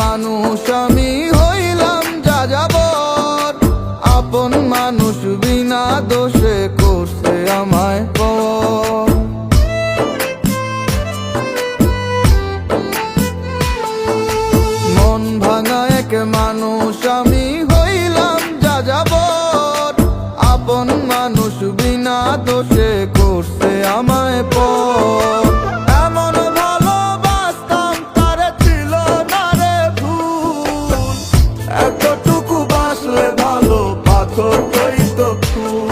মানুষ, আমি হইলাম যা যাবর আপন মানুষ বিনা দোষে করছে আমায় পর। মন ভাঙা এক মানুষ, আমি হইলাম যা যাবর আপন মানুষ বিনা দোষে করছে আমায় পর। people.